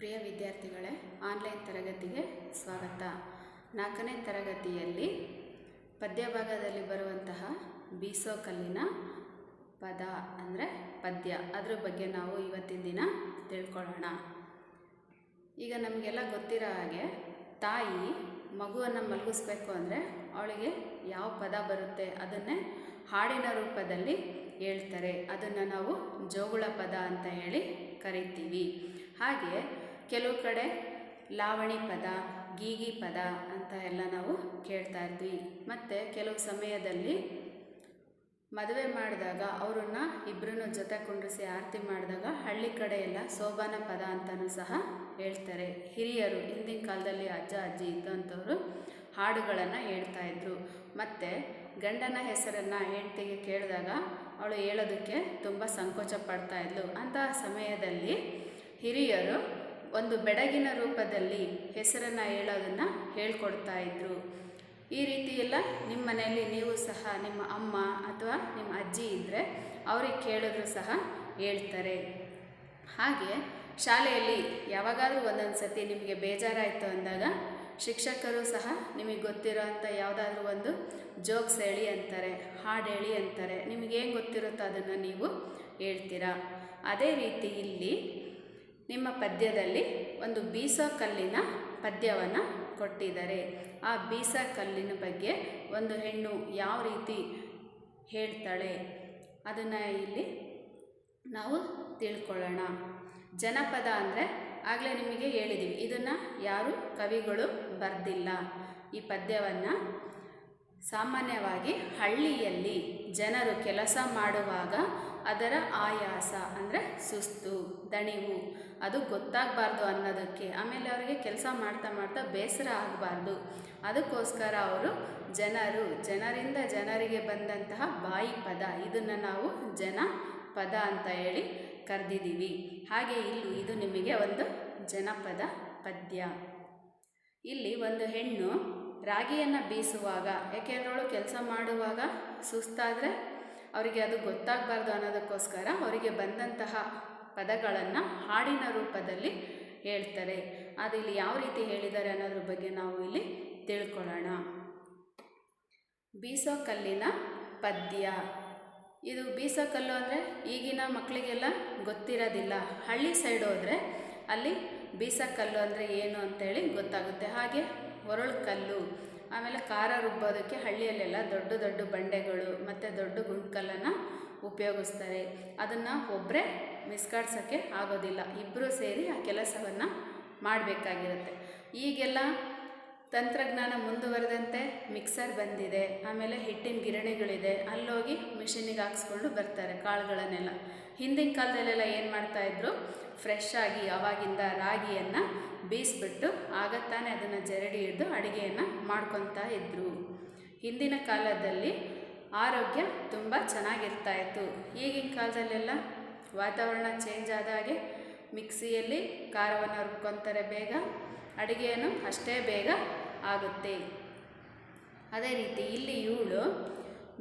ಪ್ರಿಯ ವಿದ್ಯಾರ್ಥಿಗಳೇ ಆನ್ಲೈನ್ ತರಗತಿಗೆ ಸ್ವಾಗತ. ನಾಲ್ಕನೇ ತರಗತಿಯಲ್ಲಿ ಪದ್ಯಭಾಗದಲ್ಲಿ ಬರುವಂತಹ ಬೀಸೋ ಕಲ್ಲಿನ ಪದ ಅಂದರೆ ಪದ್ಯ. ಅದರ ಬಗ್ಗೆ ನಾವು ಇವತ್ತಿನ ದಿನ ತಿಳ್ಕೊಳ್ಳೋಣ. ಈಗ ನಮಗೆಲ್ಲ ಗೊತ್ತಿರೋ ಹಾಗೆ ತಾಯಿ ಮಗುವನ್ನು ಮಲಗಿಸ್ಬೇಕು ಅಂದರೆ ಅವಳಿಗೆ ಯಾವ ಪದ ಬರುತ್ತೆ ಅದನ್ನೇ ಹಾಡಿನ ರೂಪದಲ್ಲಿ ಹೇಳ್ತಾರೆ. ಅದನ್ನು ನಾವು ಜೋಗುಳ ಪದ ಅಂತ ಹೇಳಿ ಕರಿತೀವಿ. ಹಾಗೆ ಕೆಲವು ಕಡೆ ಲಾವಣಿ ಪದ, ಗೀಗಿ ಪದ ಅಂತ ಎಲ್ಲ ನಾವು ಕೇಳ್ತಾ ಇದ್ವಿ ಮತ್ತು ಕೆಲವು ಸಮಯದಲ್ಲಿ ಮದುವೆ ಮಾಡಿದಾಗ ಅವರನ್ನ ಇಬ್ಬರನ್ನು ಜೊತೆ ಕುಂಡ್ರಿಸಿ ಆರತಿ ಮಾಡಿದಾಗ ಹಳ್ಳಿ ಕಡೆ ಎಲ್ಲ ಸೋಬಾನ ಪದ ಅಂತಲೂ ಸಹ ಹೇಳ್ತಾರೆ. ಹಿರಿಯರು, ಹಿಂದಿನ ಕಾಲದಲ್ಲಿ ಅಜ್ಜ, ಅಜ್ಜಿ ಇದ್ದಂಥವರು ಹಾಡುಗಳನ್ನು ಹೇಳ್ತಾ ಇದ್ರು. ಮತ್ತು ಗಂಡನ ಹೆಸರನ್ನು ಹೆಂಡತಿಗೆ ಕೇಳಿದಾಗ ಅವಳು ಹೇಳೋದಕ್ಕೆ ತುಂಬ ಸಂಕೋಚ ಪಡ್ತಾ ಇದ್ಲು. ಅಂತಹ ಸಮಯದಲ್ಲಿ ಹಿರಿಯರು ಒಂದು ಬೆಡಗಿನ ರೂಪದಲ್ಲಿ ಹೆಸರನ್ನು ಹೇಳೋದನ್ನು ಹೇಳ್ಕೊಡ್ತಾ ಇದ್ದರು ಈ ರೀತಿ ಎಲ್ಲ ನಿಮ್ಮ ಮನೆಯಲ್ಲಿ ನೀವು ಸಹ ನಿಮ್ಮ ಅಮ್ಮ ಅಥವಾ ನಿಮ್ಮ ಅಜ್ಜಿ ಇದ್ದರೆ ಅವ್ರಿಗೆ ಕೇಳಿದ್ರು ಸಹ ಹೇಳ್ತಾರೆ. ಹಾಗೆ ಶಾಲೆಯಲ್ಲಿ ಯಾವಾಗಾದರೂ ಒಂದೊಂದು ಸತಿ ನಿಮಗೆ ಬೇಜಾರಾಯಿತು ಅಂದಾಗ ಶಿಕ್ಷಕರು ಸಹ ನಿಮಗೆ ಗೊತ್ತಿರೋ ಅಂಥ ಯಾವುದಾದ್ರೂ ಒಂದು ಜೋಕ್ಸ್ ಹೇಳಿ ಅಂತಾರೆ, ಹಾಡು ಹೇಳಿ ಅಂತಾರೆ. ನಿಮಗೇನು ಗೊತ್ತಿರುತ್ತೋ ಅದನ್ನು ನೀವು ಹೇಳ್ತೀರಾ? ಅದೇ ರೀತಿ ಇಲ್ಲಿ ನಿಮ್ಮ ಪದ್ಯದಲ್ಲಿ ಒಂದು ಬೀಸ ಕಲ್ಲಿನ ಪದ್ಯವನ್ನು ಕೊಟ್ಟಿದ್ದಾರೆ. ಆ ಬೀಸ ಕಲ್ಲಿನ ಬಗ್ಗೆ ಒಂದು ಹೆಣ್ಣು ಯಾವ ರೀತಿ ಹೇಳ್ತಾಳೆ ಅದನ್ನು ಇಲ್ಲಿ ನಾವು ತಿಳ್ಕೊಳ್ಳೋಣ. ಜನಪದ ಅಂದರೆ ಆಗಲೇ ನಿಮಗೆ ಹೇಳಿದ್ದೀವಿ ಇದನ್ನು ಯಾರು ಕವಿಗಳು ಬರೆದಿಲ್ಲ. ಈ ಪದ್ಯವನ್ನು ಸಾಮಾನ್ಯವಾಗಿ ಹಳ್ಳಿಯಲ್ಲಿ ಜನರು ಕೆಲಸ ಮಾಡುವಾಗ ಅದರ ಆಯಾಸ ಅಂದರೆ ಸುಸ್ತು, ದಣಿವು, ಅದು ಗೊತ್ತಾಗಬಾರ್ದು ಅನ್ನೋದಕ್ಕೆ. ಆಮೇಲೆ ಅವರಿಗೆ ಕೆಲಸ ಮಾಡ್ತಾ ಮಾಡ್ತಾ ಬೇಸರ ಆಗಬಾರ್ದು. ಅದಕ್ಕೋಸ್ಕರ ಅವರು ಜನರು, ಜನರಿಂದ ಜನರಿಗೆ ಬಂದಂತಹ ಬಾಯಿ ಪದ, ಇದನ್ನು ನಾವು ಜನ ಪದ ಅಂತ ಹೇಳಿ ಕರೆದಿದ್ದೀವಿ. ಹಾಗೆ ಇಲ್ಲಿ, ಇದು ನಿಮಗೆ ಒಂದು ಜನಪದ ಪದ್ಯ. ಇಲ್ಲಿ ಒಂದು ಹೆಣ್ಣು ರಾಗಿಯನ್ನು ಬೀಸುವಾಗ ಯಾಕೆಂದ್ರೆ ಅವಳು ಕೆಲಸ ಮಾಡುವಾಗ ಸುಸ್ತಾದರೆ ಅವರಿಗೆ ಅದು ಗೊತ್ತಾಗಬಾರ್ದು ಅನ್ನೋದಕ್ಕೋಸ್ಕರ ಅವರಿಗೆ ಬಂದಂತಹ ಪದಗಳನ್ನು ಹಾಡಿನ ರೂಪದಲ್ಲಿ ಹೇಳ್ತಾರೆ. ಅದು ಇಲ್ಲಿ ಯಾವ ರೀತಿ ಹೇಳಿದ್ದಾರೆ ಅನ್ನೋದ್ರ ಬಗ್ಗೆ ನಾವು ಇಲ್ಲಿ ತಿಳ್ಕೊಳ್ಳೋಣ. ಬೀಸೋ ಕಲ್ಲಿನ ಪದ್ಯ. ಇದು ಬೀಸೋ ಕಲ್ಲು ಅಂದರೆ ಈಗಿನ ಮಕ್ಕಳಿಗೆಲ್ಲ ಗೊತ್ತಿರೋದಿಲ್ಲ. ಹಳ್ಳಿ ಸೈಡ್ ಹೋದರೆ ಅಲ್ಲಿ ಬೀಸೋ ಕಲ್ಲು ಅಂದರೆ ಏನು ಅಂತೇಳಿ ಗೊತ್ತಾಗುತ್ತೆ. ಹಾಗೆ ಒರಳು ಕಲ್ಲು, ಆಮೇಲೆ ಖಾರ ರುಬ್ಬೋದಕ್ಕೆ ಹಳ್ಳಿಯಲ್ಲೆಲ್ಲ ದೊಡ್ಡ ದೊಡ್ಡ ಬಂಡೆಗಳು ಮತ್ತು ದೊಡ್ಡ ಗುಂಡ್ಕಲ್ಲನ್ನು ಉಪಯೋಗಿಸ್ತಾರೆ. ಅದನ್ನು ಒಬ್ಬರೇ ಮಿಸ್ಕಾಡ್ಸೋಕ್ಕೆ ಆಗೋದಿಲ್ಲ. ಇಬ್ಬರೂ ಸೇರಿ ಆ ಕೆಲಸವನ್ನು ಮಾಡಬೇಕಾಗಿರುತ್ತೆ. ಈಗೆಲ್ಲ ತಂತ್ರಜ್ಞಾನ ಮುಂದುವರೆದಂತೆ ಮಿಕ್ಸರ್ ಬಂದಿದೆ, ಆಮೇಲೆ ಹಿಟ್ಟಿನ ಗಿರಣಿಗಳಿದೆ, ಅಲ್ಲೋಗಿ ಮಿಷಿನಿಗೆ ಹಾಕ್ಸ್ಕೊಂಡು ಬರ್ತಾರೆ ಕಾಳುಗಳನ್ನೆಲ್ಲ. ಹಿಂದಿನ ಕಾಲದಲ್ಲೆಲ್ಲ ಏನು ಮಾಡ್ತಾಯಿದ್ರು ಫ್ರೆಶ್ ಆಗಿ ಅವಾಗಿಂದ ರಾಗಿಯನ್ನು ಬೀಸ್ಬಿಟ್ಟು ತಾನೇ ಅದನ್ನು ಜರಡಿ ಹಿಡಿದು ಅಡುಗೆಯನ್ನು ಮಾಡ್ಕೊತಾ ಇದ್ದರು ಹಿಂದಿನ ಕಾಲದಲ್ಲಿ ಆರೋಗ್ಯ ತುಂಬ ಚೆನ್ನಾಗಿರ್ತಾ ಇತ್ತು ಈಗಿನ ಕಾಲದಲ್ಲೆಲ್ಲ ವಾತಾವರಣ ಚೇಂಜ್ ಆದಾಗೆ ಮಿಕ್ಸಿಯಲ್ಲಿ ಖಾರವನ್ನು ರುಬ್ಕೊತಾರೆ ಬೇಗ. ಅಡುಗೆಯನ್ನು ಅಷ್ಟೇ ಬೇಗ ಆಗುತ್ತೆ. ಅದೇ ರೀತಿ ಇಲ್ಲಿ ಇವಳು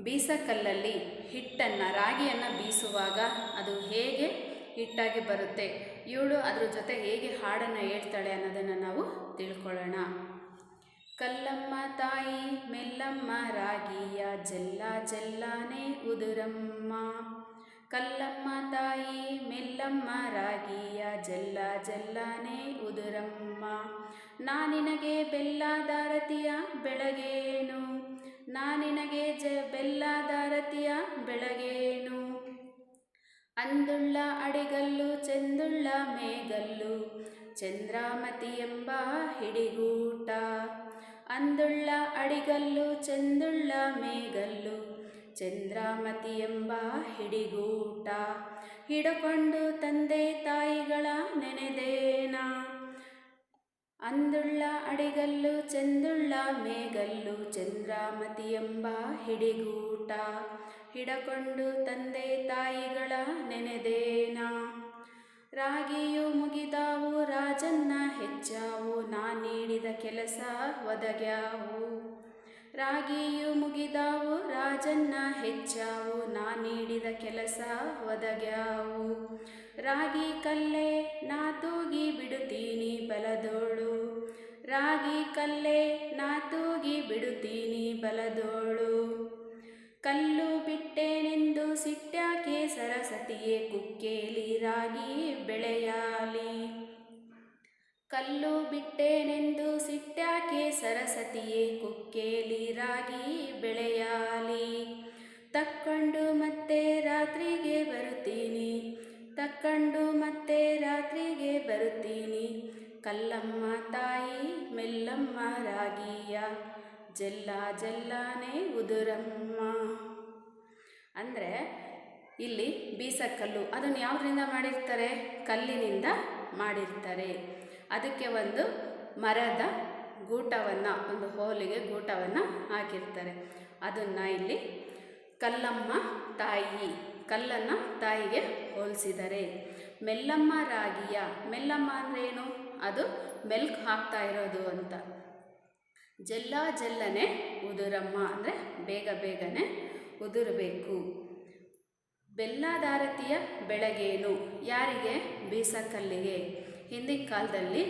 ಬೀಸಕಲ್ಲಲ್ಲಿ ಹಿಟ್ಟನ್ನು, ರಾಗಿಯನ್ನು ಬೀಸುವಾಗ ಅದು ಹೇಗೆ ಹಿಟ್ಟಾಗಿ ಬರುತ್ತೆ, ಇವಳು ಅದ್ರ ಜೊತೆ ಹೇಗೆ ಹಾಡನ್ನು ಹೇಳ್ತಾಳೆ ಅನ್ನೋದನ್ನು ನಾವು ತಿಳ್ಕೊಳ್ಳೋಣ. ಕಲ್ಲಮ್ಮ ತಾಯಿ, ಮೆಲ್ಲಮ್ಮ ರಾಗಿಯ ಜಲ್ಲ ಜಲ್ಲಾನೆ ಉದುರಮ್ಮ. ಕಲ್ಲಮ್ಮ ತಾಯಿ, ಮೆಲ್ಲಮ್ಮ ರಾಗಿಯ ಜಲ್ಲ ಜಲ್ಲಾನೆ ಉದುರಮ್ಮ. ನಾನಿನಗೆ ಬೆಲ್ಲದಾರತಿಯ ಬೆಳಗೇನು? ನಾನಿನಗೆ ಜ ಬೆಲ್ಲದಾರತಿಯ ಬೆಳಗೇನು? ಅಂದುಳ್ಳ ಅಡಿಗಲ್ಲು, ಚೆಂದುಳ್ಳ ಮೇಗಲ್ಲು, ಚಂದ್ರಾಮತಿ ಎಂಬ ಹಿಡಿಗೂಟ. ಅಂದುಳ್ಳ ಅಡಿಗಲ್ಲು, ಚೆಂದುಳ್ಳ ಮೇಗಲ್ಲು, ಚಂದ್ರಾಮತಿ ಎಂಬ ಹಿಡಿಗೂಟ. ಹಿಡಕೊಂಡು ತಂದೆ ತಾಯಿಗಳ ನೆನೆದೇನ? ಅಂದುಳ್ಳ ಅಡಿಗಲ್ಲು, ಚಂದುಳ್ಳ ಮೇಗಲ್ಲು ಚಂದ್ರಾಮತಿ ಎಂಬ ಹಿಡಿಗೂಟ. ಹಿಡಕೊಂಡು ತಂದೆ ತಾಯಿಗಳ ನೆನೆದೇನ? ರಾಗಿಯು ಮುಗಿದಾವು, ರಾಜನ್ನ ಹೆಚ್ಚಾವು ನಾ ನೀಡಿದ ಕೆಲಸ ಒದಗ್ಯಾವು. ರಾಗಿಯು ಮುಗಿದಾವು, ರಾಜನ್ನ ಹೆಚ್ಚಾವು, ನಾ ನೀಡಿದ ಕೆಲಸ ಒದಗ್ಯಾವು. ರಾಗಿ ಕಲ್ಲೆ, ನಾ ತೂಗಿ ಬಿಡುತ್ತೀನಿ, ಬಲದೋಳು. ರಾಗಿ ಕಲ್ಲೆ, ನಾ ತೂಗಿ ಬಿಡುತ್ತೀನಿ, ಬಲದೋಳು. ಕಲ್ಲು ಬಿಟ್ಟೇನೆಂದು ಸಿಟ್ಟ್ಯಾಕೆ ಸರಸತಿಯೇ, ಕುಕ್ಕೇಲಿ ರಾಗಿ ಬೆಳೆಯಾಲಿ. ಕಲ್ಲು ಬಿಟ್ಟೇನೆಂದು ಸಿಟ್ಟಾಕೆ ಸರಸತಿಯೇ ಕುಕ್ಕೇಲಿ ರಾಗಿ ಬೆಳೆಯಾಲಿ. ತಕ್ಕಂಡು ಮತ್ತೆ ರಾತ್ರಿಗೆ ಬರುತ್ತೀನಿ, ತಕ್ಕಂಡು ಮತ್ತೆ ರಾತ್ರಿಗೆ ಬರುತ್ತೀನಿ. ಕಲ್ಲಮ್ಮ ತಾಯಿ, ಮೆಲ್ಲಮ್ಮ ರಾಗಿಯ, ಜಲ್ಲ ಜಲ್ಲಾನೆ ಉದುರಮ್ಮ. ಅಂದರೆ ಇಲ್ಲಿ ಬೀಸಕಲ್ಲು ಅದನ್ನು ಯಾವುದರಿಂದ ಮಾಡಿರ್ತಾರೆ? ಕಲ್ಲಿನಿಂದ ಮಾಡಿರ್ತಾರೆ. ಅದಕ್ಕೆ ಒಂದು ಮರದ ಗೂಟವನ್ನು, ಒಂದು ಹೋಲಿಗೆ ಗೂಟವನ್ನು ಹಾಕಿರ್ತಾರೆ. ಅದನ್ನು ಇಲ್ಲಿ ಕಲ್ಲಮ್ಮ ತಾಯಿ, ಕಲ್ಲನ್ನು ತಾಯಿಗೆ ಹೋಲಿಸಿದರೆ. ಮೆಲ್ಲಮ್ಮ ರಾಗಿಯ, ಮೆಲ್ಲಮ್ಮ ಅಂದರೆ ಏನು? ಅದು ಮೆಲ್ಕ್ ಹಾಕ್ತಾ ಇರೋದು ಅಂತ. ಜಲ್ಲ ಜಲ್ಲನೆ ಉದುರಮ್ಮ ಅಂದರೆ ಬೇಗ ಬೇಗನೆ ಉದುರಬೇಕು. ಬೆಲ್ಲದಾರತಿಯ ಬೆಳಗೇನು? ಯಾರಿಗೆ? ಬೀಸಕಲ್ಲಿಗೆ. ಹಿಂದಿನ ಕಾಲದಲ್ಲಿ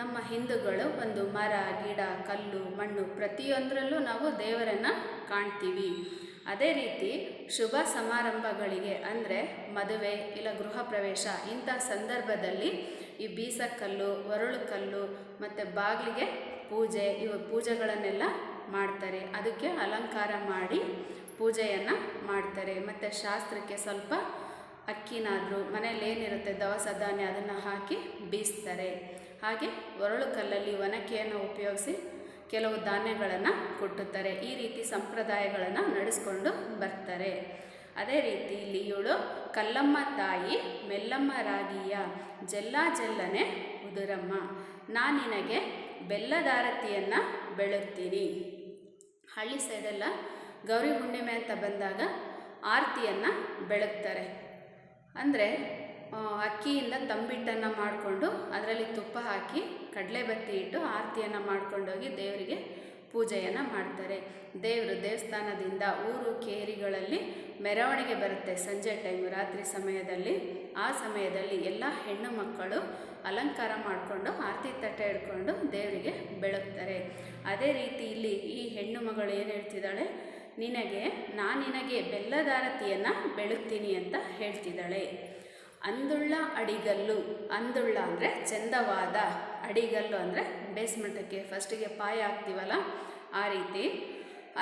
ನಮ್ಮ ಹಿಂದೂಗಳು ಒಂದು ಮರ, ಗಿಡ, ಕಲ್ಲು, ಮಣ್ಣು ಪ್ರತಿಯೊಂದರಲ್ಲೂ ನಾವು ದೇವರನ್ನು ಕಾಣ್ತೀವಿ. ಅದೇ ರೀತಿ ಶುಭ ಸಮಾರಂಭಗಳಿಗೆ ಅಂದರೆ ಮದುವೆ ಇಲ್ಲ ಗೃಹ ಪ್ರವೇಶ ಇಂಥ ಸಂದರ್ಭದಲ್ಲಿ ಈ ಬೀಸಕಲ್ಲು ಒರಳು ಕಲ್ಲು ಮತ್ತು ಬಾಗಿಲಿಗೆ ಪೂಜೆ ಇವು ಪೂಜೆಗಳನ್ನೆಲ್ಲ ಮಾಡ್ತಾರೆ. ಅದಕ್ಕೆ ಅಲಂಕಾರ ಮಾಡಿ ಪೂಜೆಯನ್ನು ಮಾಡ್ತಾರೆ. ಮತ್ತು ಶಾಸ್ತ್ರಕ್ಕೆ ಸ್ವಲ್ಪ ಅಕ್ಕಿನಾದರೂ ಮನೇಲಿ ಏನಿರುತ್ತೆ ದವಸ ಧಾನ್ಯ ಅದನ್ನು ಹಾಕಿ ಬೀಸ್ತಾರೆ ಹಾಗೆ ಒರಳು ಕಲ್ಲಲ್ಲಿ ಒನಕೆಯನ್ನು ಉಪಯೋಗಿಸಿ ಕೆಲವು ಧಾನ್ಯಗಳನ್ನು ಕೊಟ್ಟುತ್ತಾರೆ. ಈ ರೀತಿ ಸಂಪ್ರದಾಯಗಳನ್ನು ನಡೆಸ್ಕೊಂಡು ಬರ್ತಾರೆ. ಅದೇ ರೀತಿ ಇಲ್ಲಿ ಇವಳು ಕಲ್ಲಮ್ಮ ತಾಯಿ ಮೆಲ್ಲಮ್ಮ ರಾಗಿಯ ಜಲ್ಲ ಜಲ್ಲನೆ ಉದುರಮ್ಮ. ನಾ ನಿನಗೆ ಬೆಲ್ಲದಾರತಿಯನ್ನು ಬೆಳಗ್ತೀನಿ ಹಳ್ಳಿ ಸೈಡೆಲ್ಲ ಗೌರಿ ಹುಣ್ಣಿಮೆ ಅಂತ ಬಂದಾಗ ಆರತಿಯನ್ನು ಬೆಳಗ್ತಾರೆ. ಅಂದರೆ ಅಕ್ಕಿಯಿಂದ ತಂಬಿಟ್ಟನ್ನು ಮಾಡಿಕೊಂಡು ಅದರಲ್ಲಿ ತುಪ್ಪ ಹಾಕಿ ಕಡಲೆ ಬತ್ತಿ ಇಟ್ಟು ಆರತಿಯನ್ನು ಮಾಡ್ಕೊಂಡೋಗಿ ದೇವರಿಗೆ ಪೂಜೆಯನ್ನು ಮಾಡ್ತಾರೆ. ದೇವರು ದೇವಸ್ಥಾನದಿಂದ ಊರು ಕೇರಿಗಳಲ್ಲಿ ಮೆರವಣಿಗೆ ಬರುತ್ತೆ ಸಂಜೆ ಟೈಮು, ರಾತ್ರಿ ಸಮಯದಲ್ಲಿ. ಆ ಸಮಯದಲ್ಲಿ ಎಲ್ಲ ಹೆಣ್ಣು ಮಕ್ಕಳು ಅಲಂಕಾರ ಮಾಡಿಕೊಂಡು, ಆರತಿ ತಟ್ಟೆ ಹಿಡ್ಕೊಂಡು ದೇವರಿಗೆ ಬೆಳಗ್ತಾರೆ. ಅದೇ ರೀತಿ ಇಲ್ಲಿ ಈ ಹೆಣ್ಣು ಮಗಳು ಏನು ಹೇಳ್ತಿದ್ದಾಳೆ? ನಿನಗೆ, ನಾನು ನಿನಗೆ ಬೆಲ್ಲದಾರತಿಯನ್ನು ಬೆಳುತ್ತೀನಿ ಅಂತ ಹೇಳ್ತಿದ್ದಾಳೆ. ಅಂದುಳ್ಳ ಅಡಿಗಲ್ಲು, ಅಂದುಳ್ಳ ಅಂದರೆ ಚಂದವಾದ ಅಡಿಗಲ್ಲು ಅಂದರೆ ಬೇಸ್ಮೆಂಟಕ್ಕೆ ಫಸ್ಟಿಗೆ ಪಾಯ ಹಾಕ್ತೀವಲ್ಲ ಆ ರೀತಿ.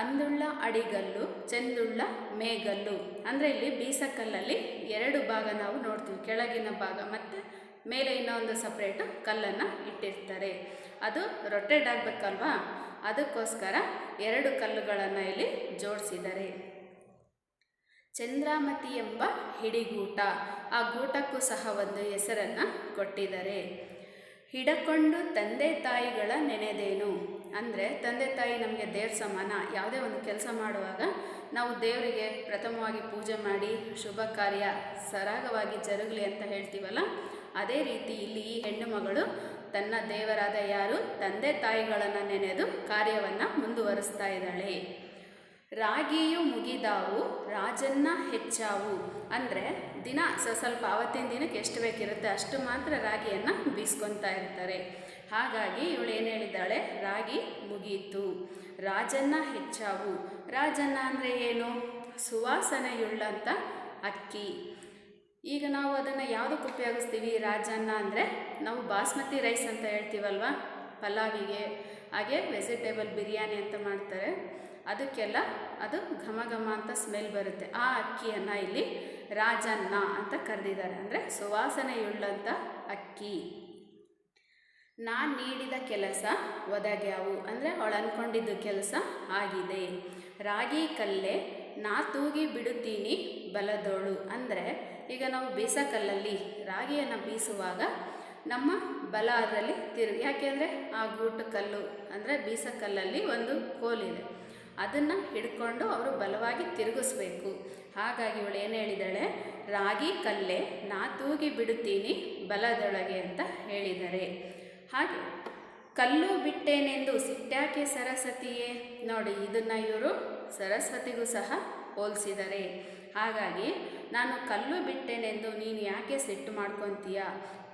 ಅಂದುಳ್ಳ ಅಡಿಗಲ್ಲು, ಚೆಂದುಳ್ಳ ಮೇಗಲ್ಲು ಅಂದರೆ ಇಲ್ಲಿ ಬೀಸಕಲ್ಲಲ್ಲಿ ಎರಡು ಭಾಗ ನಾವು ನೋಡ್ತೀವಿ, ಕೆಳಗಿನ ಭಾಗ ಮತ್ತು ಮೇಲೆ ಇನ್ನೊಂದು ಸಪ್ರೇಟು ಕಲ್ಲನ್ನು ಇಟ್ಟಿರ್ತಾರೆ. ಅದು ರೊಟ್ಟೆಡ್ ಆಗಬೇಕಲ್ವಾ? ಅದಕ್ಕೋಸ್ಕರ ಎರಡು ಕಲ್ಲುಗಳನ್ನು ಇಲ್ಲಿ ಜೋಡಿಸಿದ್ದಾರೆ. ಚಂದ್ರಾಮತಿ ಎಂಬ ಹಿಡಿಗೂಟ, ಆ ಗೂಟಕ್ಕೂ ಸಹ ಒಂದು ಹೆಸರನ್ನು ಕೊಟ್ಟಿದ್ದಾರೆ. ಹಿಡಕೊಂಡು ತಂದೆ ತಾಯಿಗಳ ನೆನೆದೇನು? ಅಂದರೆ ತಂದೆ ತಾಯಿ ನಮಗೆ ದೇವ್ರ ಸಮಾನ, ಯಾವುದೇ ಒಂದು ಕೆಲಸ ಮಾಡುವಾಗ ನಾವು ದೇವರಿಗೆ ಪ್ರಥಮವಾಗಿ ಪೂಜೆ ಮಾಡಿ, ಶುಭ ಕಾರ್ಯ, ಸರಾಗವಾಗಿ ಜರುಗಲಿ ಅಂತ ಹೇಳ್ತೀವಲ್ಲ, ಅದೇ ರೀತಿ ಇಲ್ಲಿ ಈ ಹೆಣ್ಣು ಮಗಳು ತನ್ನ ದೇವರಾದ ಯಾರು? ತಂದೆ ತಾಯಿಗಳನ್ನು ನೆನೆದು ಕಾರ್ಯವನ್ನು ಮುಂದುವರಿಸ್ತಾ ಇದ್ದಾಳೆ. ರಾಗಿಯು ಮುಗಿದಾವು, ರಾಜನ್ನ ಹೆಚ್ಚಾವು. ಅಂದರೆ ದಿನ ಸ್ವಲ್ಪ ಅವತ್ತಿನ ದಿನಕ್ಕೆ ಎಷ್ಟು ಬೇಕಿರುತ್ತೆ ಅಷ್ಟು ಮಾತ್ರ ರಾಗಿಯನ್ನು ಬೀಸ್ಕೊತಾ ಇರ್ತಾರೆ. ಹಾಗಾಗಿ ಇವಳು ಏನು ಹೇಳಿದ್ದಾಳೆ? ರಾಗಿ ಮುಗೀತು. ರಾಜನ್ನ ಹೆಚ್ಚಾವು. ರಾಜನ್ನ ಅಂದರೆ ಏನು? ಸುವಾಸನೆಯುಳ್ಳಂಥ ಅಕ್ಕಿ. ಈಗ ನಾವು ಅದನ್ನು ಯಾವುದಕ್ಕೆ ಉಪಯೋಗಿಸ್ತೀವಿ ರಾಜನ್ನ ಅಂದರೆ ನಾವು ಬಾಸ್ಮತಿ ರೈಸ್ ಅಂತ ಹೇಳ್ತೀವಲ್ವ? ಪಲಾವಿಗೆ, ಹಾಗೆ ವೆಜಿಟೇಬಲ್ ಬಿರಿಯಾನಿ ಅಂತ ಮಾಡ್ತಾರೆ. ಅದಕ್ಕೆಲ್ಲ ಅದು ಘಮ ಘಮ ಅಂತ ಸ್ಮೆಲ್ ಬರುತ್ತೆ. ಆ ಅಕ್ಕಿಯನ್ನು ಇಲ್ಲಿ ರಾಜನ್ನ ಅಂತ ಕರೆದಿದ್ದಾರೆ. ಅಂದರೆ ಸುವಾಸನೆಯುಳ್ಳಂಥ ಅಕ್ಕಿ. ನಾನು ನೀಡಿದ ಕೆಲಸ ಒದಗ್ಯಾವು. ಅಂದರೆ ಅವಳು ಅಂದ್ಕೊಂಡಿದ್ದು ಕೆಲಸ ಆಗಿದೆ. ರಾಗಿ ಕಲ್ಲೆ ನಾ ತೂಗಿ ಬಿಡುತ್ತೀನಿ ಬಲದೋಳು. ಅಂದರೆ ಈಗ ನಾವು ಬೀಸಕಲ್ಲಲ್ಲಿ ರಾಗಿಯನ್ನು ಬೀಸುವಾಗ ನಮ್ಮ ಬಲ ಅದರಲ್ಲಿ ತಿರು ಯಾಕೆಂದರೆ ಆ ಗೂಟು ಕಲ್ಲು ಅಂದರೆ ಬೀಸಕಲ್ಲಲ್ಲಿ ಒಂದು ಕೋಲಿದೆ. ಅದನ್ನು ಹಿಡ್ಕೊಂಡು ಅವರು ಬಲವಾಗಿ ತಿರುಗಿಸ್ಬೇಕು. ಹಾಗಾಗಿ ಇವಳು ಏನು ಹೇಳಿದಾಳೆ? ರಾಗಿ ಕಲ್ಲೆ ನಾ ತೂಗಿ ಬಿಡುತ್ತೀನಿ ಬಲದೊಳಗೆ ಅಂತ ಹೇಳಿದ್ದಾರೆ ಹಾಗೆ ಕಲ್ಲು ಬಿಟ್ಟೇನೆಂದು ಸಿಟ್ಟಾಕೆ ಸರಸ್ವತಿಯೇ ನೋಡಿ ಇದನ್ನು ಇವರು ಸರಸ್ವತಿಗೂ ಸಹ ಹೋಲಿಸಿದರೆ. ಹಾಗಾಗಿ ನಾನು ಕಲ್ಲು ಬಿಟ್ಟೆನೆಂದು ನೀನು ಯಾಕೆ ಸಿಟ್ಟು ಮಾಡ್ಕೊತೀಯ?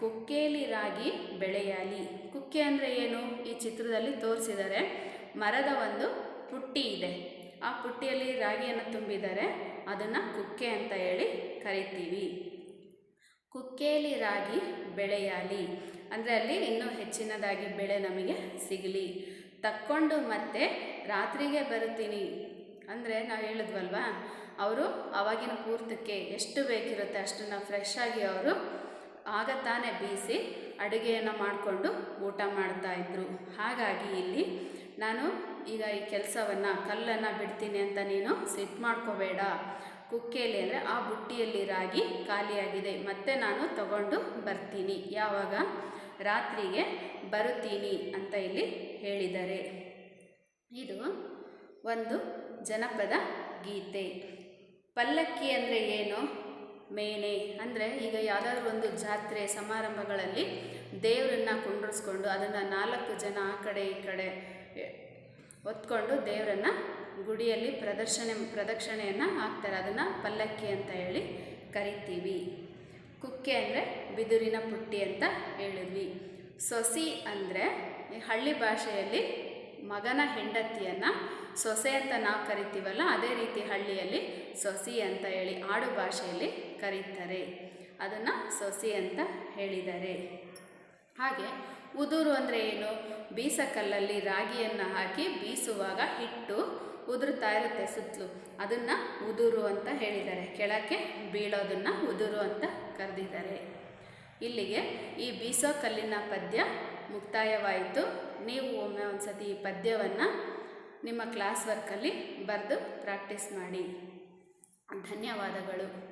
ಕುಕ್ಕೇಲಿ ರಾಗಿ ಬೆಳೆಯಲಿ. ಕುಕ್ಕೆ ಅಂದರೆ ಏನು? ಈ ಚಿತ್ರದಲ್ಲಿ ತೋರಿಸಿದರೆ ಮರದ ಒಂದು ಪುಟ್ಟಿ ಇದೆ. ಆ ಪುಟ್ಟಿಯಲ್ಲಿ ರಾಗಿಯನ್ನು ತುಂಬಿದರೆ ಅದನ್ನು ಕುಕ್ಕೆ ಅಂತ ಹೇಳಿ ಕರಿತೀವಿ. ಕುಕ್ಕೇಲಿ ರಾಗಿ ಬೆಳೆಯಲಿ. ಅಂದರೆ ಅಲ್ಲಿ ಇನ್ನೂ ಹೆಚ್ಚಿನದಾಗಿ ಬೆಳೆ ನಮಗೆ ಸಿಗಲಿ. ತಕ್ಕೊಂಡು ಮತ್ತೆ ರಾತ್ರಿಗೆ ಬರುತ್ತೀನಿ. ಅಂದರೆ ನಾವು ಹೇಳಿದ್ವಲ್ವಾ? ಅವರು ಅವಾಗಿನ ಪೂರ್ತಕ್ಕೆ ಎಷ್ಟು ಬೇಕಿರುತ್ತೆ ಅಷ್ಟನ್ನು ಫ್ರೆಶ್ ಆಗಿ ಅವರು ಆಗ ತಾನೇ ಬೀಸಿ ಅಡುಗೆಯನ್ನು ಮಾಡಿಕೊಂಡು ಊಟ ಮಾಡ್ತಾಯಿದ್ರು ಹಾಗಾಗಿ ಇಲ್ಲಿ ನಾನು ಈಗ ಈ ಕೆಲಸವನ್ನು, ಕಲ್ಲನ್ನು ಬಿಡ್ತೀನಿ ಅಂತ ನೀನು ಸಿಟ್ ಮಾಡ್ಕೋಬೇಡ. ಕುಕ್ಕೆಯಲ್ಲಿ ಅಂದರೆ ಆ ಬುಟ್ಟಿಯಲ್ಲಿ ರಾಗಿ ಖಾಲಿಯಾಗಿದೆ. ಮತ್ತೆ ನಾನು ತಗೊಂಡು ಬರ್ತೀನಿ. ಯಾವಾಗ? ರಾತ್ರಿಗೆ ಬರುತ್ತೀನಿ ಅಂತ ಇಲ್ಲಿ ಹೇಳಿದ್ದಾರೆ ಇದು ಒಂದು ಜನಪದ ಗೀತೆ. ಪಲ್ಲಕ್ಕಿ ಅಂದರೆ ಏನು? ಮೇನೆ. ಅಂದರೆ ಈಗ ಯಾವುದಾದ್ರೂ ಒಂದು ಜಾತ್ರೆ, ಸಮಾರಂಭಗಳಲ್ಲಿ ದೇವರನ್ನು ಕುಂಡ್ರಿಸ್ಕೊಂಡು ಅದನ್ನು ನಾಲ್ಕು ಜನ ಆ ಕಡೆ ಈ ಕಡೆ ಹೊತ್ಕೊಂಡು ದೇವರನ್ನು ಗುಡಿಯಲ್ಲಿ ಪ್ರದರ್ಶನ, ಪ್ರದಕ್ಷಿಣೆಯನ್ನು ಹಾಕ್ತಾರೆ. ಅದನ್ನು ಪಲ್ಲಕ್ಕಿ ಅಂತ ಹೇಳಿ ಕರಿತೀವಿ. ಕುಕ್ಕೆ ಅಂದರೆ ಬಿದಿರಿನ ಪುಟ್ಟಿ ಅಂತ ಹೇಳಿದ್ವಿ. ಸೊಸಿ ಅಂದರೆ ಹಳ್ಳಿ ಭಾಷೆಯಲ್ಲಿ ಮಗನ ಹೆಂಡತಿಯನ್ನು ಸೊಸೆ ಅಂತ ನಾವು ಕರಿತೀವಲ್ಲ, ಅದೇ ರೀತಿ ಹಳ್ಳಿಯಲ್ಲಿ ಸೊಸಿ ಅಂತ ಹೇಳಿ ಆಡು ಭಾಷೆಯಲ್ಲಿ ಕರೀತಾರೆ. ಅದನ್ನು ಸೊಸಿ ಅಂತ ಹೇಳಿದ್ದಾರೆ ಹಾಗೆ ಉದುರು ಅಂದರೆ ಏನು? ಬೀಸಕಲ್ಲಲ್ಲಿ ರಾಗಿಯನ್ನು ಹಾಕಿ ಬೀಸುವಾಗ ಹಿಟ್ಟು ಉದುರುತ್ತಾ ಇರುತ್ತೆ ಸುತ್ತಲೂ. ಅದನ್ನು ಉದುರು ಅಂತ ಹೇಳಿದ್ದಾರೆ ಕೆಳಕ್ಕೆ ಬೀಳೋದನ್ನು ಉದುರು ಅಂತ ಕರೆದಿದ್ದಾರೆ. ಇಲ್ಲಿಗೆ ಈ ಬೀಸೋ ಕಲ್ಲಿನ ಪದ್ಯ ಮುಕ್ತಾಯವಾಯಿತು. ನೀವು ಒಮ್ಮೆ ಒಂದು ಸತಿ ಈ ಪದ್ಯವನ್ನು ನಿಮ್ಮ ಕ್ಲಾಸ್ ವರ್ಕಲ್ಲಿ ಬರೆದು ಪ್ರಾಕ್ಟೀಸ್ ಮಾಡಿ. ಧನ್ಯವಾದಗಳು.